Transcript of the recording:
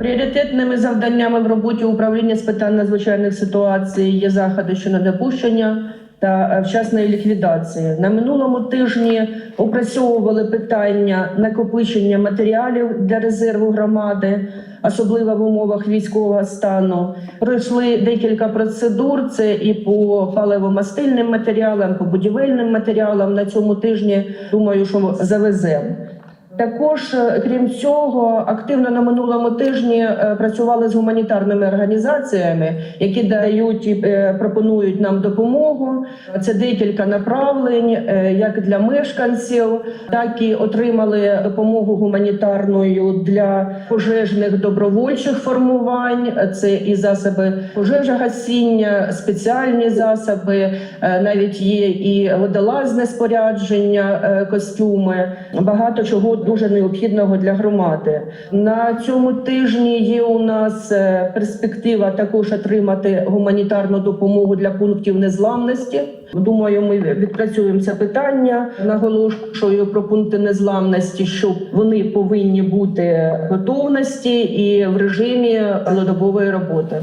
Пріоритетними завданнями в роботі управління з питань надзвичайних ситуацій є заходи щодо недопущення та е, вчасної ліквідації. На минулому тижні опрацьовували питання накопичення матеріалів для резерву громади, особливо в умовах військового стану. Пройшли декілька процедур. Це і по паливомастильним матеріалам, по будівельним матеріалам. На цьому тижні думаю, що завеземо. Також, е, крім цього, активно на минулому тижні е, працювали з гуманітарними організаціями, які дають і е, пропонують нам допомогу. Це декілька направлень, як для мешканців, так і отримали допомогу гуманітарною для пожежних добровольчих формувань. Це і засоби пожежогасіння, спеціальні засоби, навіть є і водолазне спорядження, костюми. Багато чого дуже необхідного для громади. На цьому тижні є у нас е, перспектива також отримати гуманітарну допомогу для пунктів незламності. Думаю, ми відпрацюємо це питання. Наголошую про пункти незламності, що вони повинні бути в готовності і в режимі цілодобової роботи.